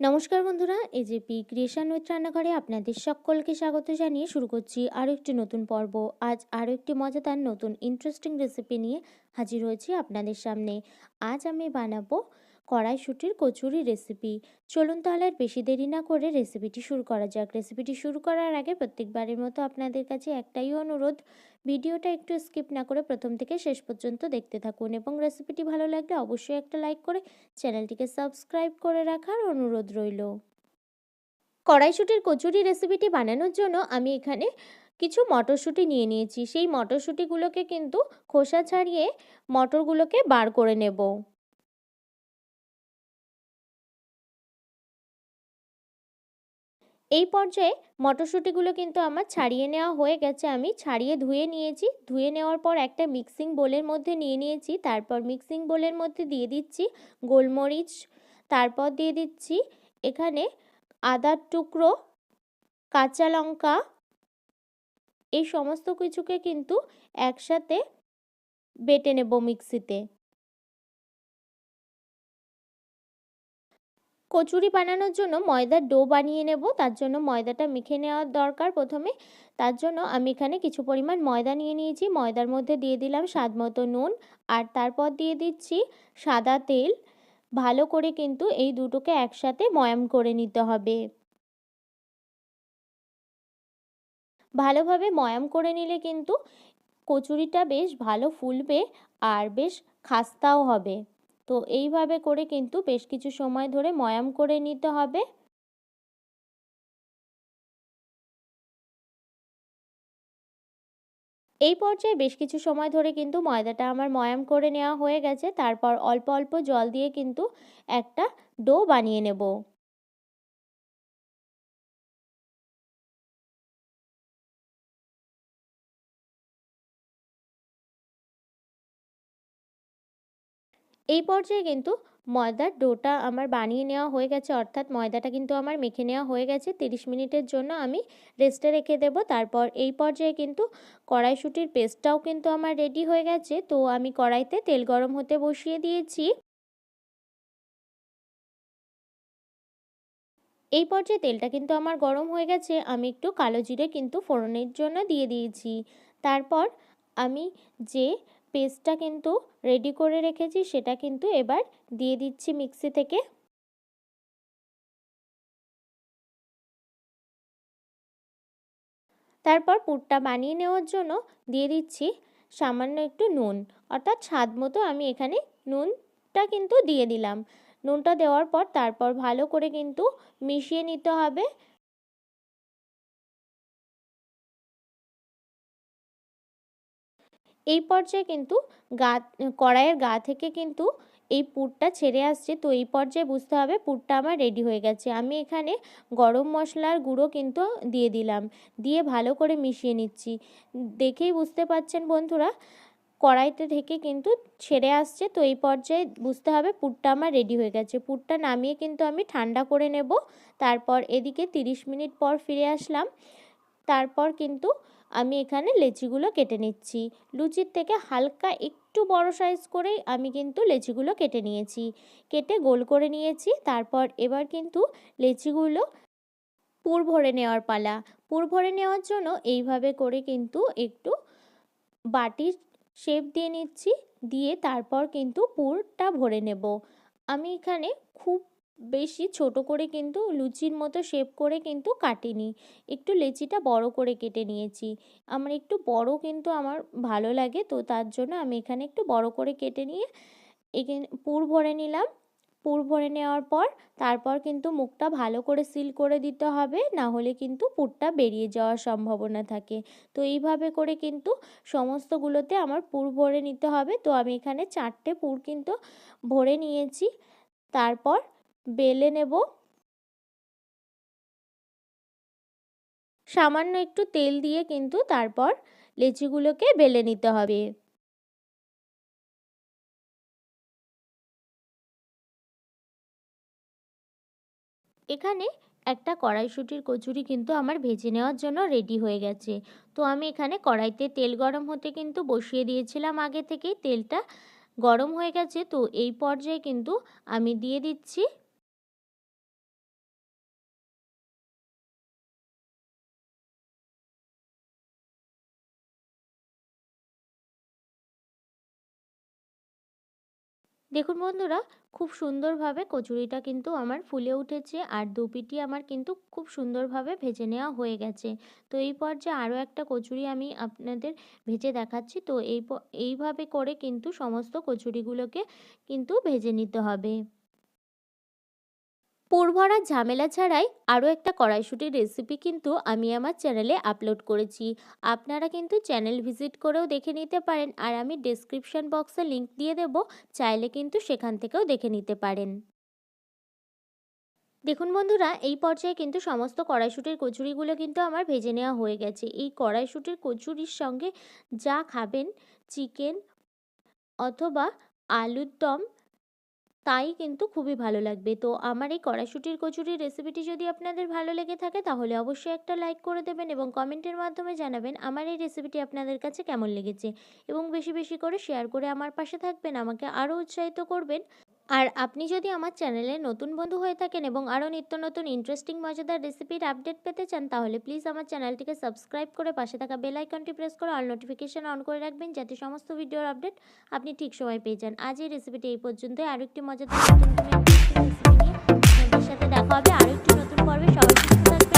নমস্কার বন্ধুরা AJP creation with রান্নাঘরে আপনাদের সকলকে স্বাগত জানিয়ে শুরু করছি আরও একটি নতুন পর্ব। আজ আরও একটি মজাদার নতুন ইন্টারেস্টিং রেসিপি নিয়ে হাজির হয়েছি আপনাদের সামনে। আজ আমি বানাবো কড়াইশুটির কচুরি রেসিপি চলুন তাহলে আর বেশি দেরি না করে রেসিপিটি শুরু করা যাক। রেসিপিটি শুরু করার আগে প্রত্যেকবারের মতো আপনাদের কাছে একটাই অনুরোধ, ভিডিওটা একটু স্কিপ না করে প্রথম থেকে শেষ পর্যন্ত দেখতে থাকুন এবং রেসিপিটি ভালো লাগলে অবশ্যই একটা লাইক করে চ্যানেলটিকে সাবস্ক্রাইব করে রাখার অনুরোধ রইল। কড়াইশুটির কচুরি রেসিপিটি বানানোর জন্য আমি এখানে কিছু মটরশুঁটি নিয়ে নিয়েছি। সেই মটরশুঁটিগুলোকে কিন্তু খোসা ছাড়িয়ে মটরগুলোকে বার করে নেব। এই পর্যায়ে মটরশুঁটিগুলো কিন্তু আমার ছাড়িয়ে নেওয়া হয়ে গেছে। আমি ছাড়িয়ে ধুয়ে নিয়েছি। ধুয়ে নেওয়ার পর একটা মিক্সিং বোলের মধ্যে নিয়ে নিয়েছি। তারপর মিক্সিং বোলের মধ্যে দিয়ে দিচ্ছি গোলমরিচ। তারপর দিয়ে দিচ্ছি এখানে আদার টুকরো, কাঁচা লঙ্কা। এই সমস্ত কিছুকে কিন্তু একসাথে বেটে নেব মিক্সিতে কচুরি বানানোর জন্য ময়দার ডো বানিয়ে নেব। তার জন্য ময়দাটা মেখে নেওয়ার দরকার প্রথমে। তার জন্য আমি এখানে কিছু পরিমাণ ময়দা নিয়ে নিয়েছি। ময়দার মধ্যে দিয়ে দিলাম স্বাদ মতো নুন। আর তারপর দিয়ে দিচ্ছি সাদা তেল। ভালো করে কিন্তু এই দুটোকে একসাথে ময়াম করে নিতে হবে। ভালোভাবে ময়াম করে নিলে কিন্তু কচুরিটা বেশ ভালো ফুলবে আর বেশ খাস্তাও হবে। তো এইভাবে করে কিন্তু বেশ কিছু সময় ধরে ময়াম করে নিতে হবে। এই পর্যায়ে বেশ কিছু সময় ধরে কিন্তু ময়দাটা আমার ময়াম করে নেওয়া হয়ে গেছে। তারপর অল্প অল্প জল দিয়ে কিন্তু একটা ডো বানিয়ে নেব। এই পর্যায়ে কিন্তু ময়দার ডোটা আমার বানিয়ে নেওয়া হয়ে গেছে, অর্থাৎ ময়দাটা কিন্তু আমার মেখে নেওয়া হয়ে গেছে। তিরিশ মিনিটের জন্য আমি রেস্টে রেখে দেব। তারপর এই পর্যায়ে কিন্তু কড়াইশুটির পেস্টটাও কিন্তু আমার রেডি হয়ে গেছে। তো আমি কড়াইতে তেল গরম হতে বসিয়ে দিয়েছি। এই পর্যায়ে তেলটা কিন্তু আমার গরম হয়ে গেছে। আমি একটু কালো জিরে কিন্তু ফোড়নের জন্য দিয়ে দিয়েছি। তারপর আমি যে পেস্টটা কিন্তু রেডি করে রেখেছি, সেটা কিন্তু এবার দিয়ে দিচ্ছি মিক্সি থেকে। তারপর পুরটা বানিয়ে নেওয়ার জন্য দিয়ে দিচ্ছি সামান্য একটু নুন। অর্থাৎ স্বাদ মতো আমি এখানে নুনটা কিন্তু দিয়ে দিলাম। নুনটা দেওয়ার পর তারপর ভালো করে কিন্তু মিশিয়ে নিতে হবে। এই পর্যায়ে কিন্তু গা, কড়াইয়ের গা থেকে কিন্তু এই পুরটা ছেড়ে আসছে। তো এই পর্যায়ে বুঝতে হবে পুরটা আমার রেডি হয়ে গেছে। আমি এখানে গরম মশলার গুঁড়ো কিন্তু দিয়ে দিলাম। দিয়ে ভালো করে মিশিয়ে নিচ্ছি। দেখেই বুঝতে পাচ্ছেন বন্ধুরা কড়াইতে থেকে কিন্তু ছেড়ে আসছে। তো এই পর্যায়ে বুঝতে হবে পুরটা আমার রেডি হয়ে গেছে। পুরটা নামিয়ে কিন্তু আমি ঠান্ডা করে নেব। তারপর এদিকে তিরিশ মিনিট পর ফিরে আসলাম। তারপর কিন্তু আমি এখানে লেচিগুলো কেটে নিচ্ছি। লুচির থেকে হালকা একটু বড় সাইজ করেই আমি কিন্তু লেচিগুলো কেটে নিয়েছি। কেটে গোল করে নিয়েছি, তারপর এবার কিন্তু লেচিগুলো পুর ভরে নেওয়ার পালা। পুর ভরে নেওয়ার জন্য এইভাবে করে কিন্তু একটু বাটির শেপ দিয়ে নিচ্ছি, দিয়ে তারপর কিন্তু পুরটা ভরে নেব। আমি এখানে খুব বেশি ছোট করে কিন্তু লুচির মতো শেপ করে কিন্তু কাটিনি। একটু লেচিটা বড় করে কেটে নিয়েছি। আমার একটু বড় কিন্তু আমার ভালো লাগে, তো তার জন্য আমি এখানে একটু বড় করে কেটে নিয়ে এখানে, পুর ভরে নিলাম। পুর ভরে নেওয়ার পর তারপর কিন্তু মুখটা ভালো করে সিল করে দিতে হবে, না হলে কিন্তু পুরটা বেরিয়ে যাওয়ার সম্ভাবনা থাকে। তো এইভাবে করে কিন্তু সমস্তগুলোতে আমার পুর ভরে নিতে হবে। তো আমি এখানে চারটে পুর কিন্তু ভরে নিয়েছি। তারপর বেলে নেব। সামান্য একটু তেল দিয়ে কিন্তু তারপর লেচিগুলোকে বেলে নিতে হবে। এখানে একটা কড়াইশুটির কচুরি কিন্তু আমার ভেজে নেওয়ার জন্য রেডি হয়ে গেছে। তো আমি এখানে কড়াইতে তেল গরম হতে কিন্তু বসিয়ে দিয়েছিলাম আগে থেকেই। তেলটা গরম হয়ে গেছে তো এই পর্যায়ে কিন্তু আমি দিয়ে দিচ্ছি দেখুন বন্ধুরা, খুব সুন্দরভাবে কচুরিটা কিন্তু আমার ফুলে উঠেছে আর দুপিটি আমার কিন্তু খুব সুন্দরভাবে ভেজে নেওয়া হয়ে গেছে। তো এই পর্যায়ে আরও একটা কচুরি আমি আপনাদের ভেজে দেখাচ্ছি। তো এই এইভাবে করে কিন্তু সমস্ত কচুরিগুলোকে কিন্তু ভেজে নিতে হবে। পুরভরার ঝামেলা ছাড়াই আরও একটা কড়াইশুটির রেসিপি কিন্তু আমি আমার চ্যানেলে আপলোড করেছি। আপনারা কিন্তু চ্যানেল ভিজিট করেও দেখে নিতে পারেন আর আমি ডেসক্রিপশন বক্সে লিংক দিয়ে দেব, চাইলে কিন্তু সেখান থেকেও দেখে নিতে পারেন। দেখুন বন্ধুরা, এই পর্যায়ে কিন্তু সমস্ত কড়াইশুটির কচুরিগুলো কিন্তু আমার ভেজে নেওয়া হয়ে গেছে। এই কড়াইশুটির কচুরির সঙ্গে যা খাবেন, চিকেন অথবা আলুর দম তাই কিন্তু খুবই ভালো লাগবে। তো আমার এই কড়াইশুটির কচুরির রেসিপিটি যদি আপনাদের ভালো লেগে থাকে, তাহলে অবশ্যই একটা লাইক করে দেবেন এবং কমেন্টের মাধ্যমে জানাবেন আমার এই রেসিপিটি আপনাদের কাছে কেমন লেগেছে। এবং বেশি বেশি করে শেয়ার করে আমার পাশে থাকবেন, আমাকে আরও উৎসাহিত করবেন। আর আপনি যদি আমার চ্যানেলে নতুন বন্ধু হয়ে থাকেন এবং আরও নিত্য নতুন ইন্টারেস্টিং মজাদার রেসিপির আপডেট পেতে চান, তাহলে প্লিজ আমার চ্যানেলটিকে সাবস্ক্রাইব করে পাশে থাকা বেল আইকনটি প্রেস করে অল নোটিফিকেশন অন করে রাখবেন, যাতে সমস্ত ভিডিওর আপডেট আপনি ঠিক সময় পেয়ে যান। আজ এই রেসিপিটি এই পর্যন্ত আরও একটি মজাদার রেসিপি নিয়ে সাথে দেখা হবে। আরও একটি নতুন পর্বে সবাই থাকবেন।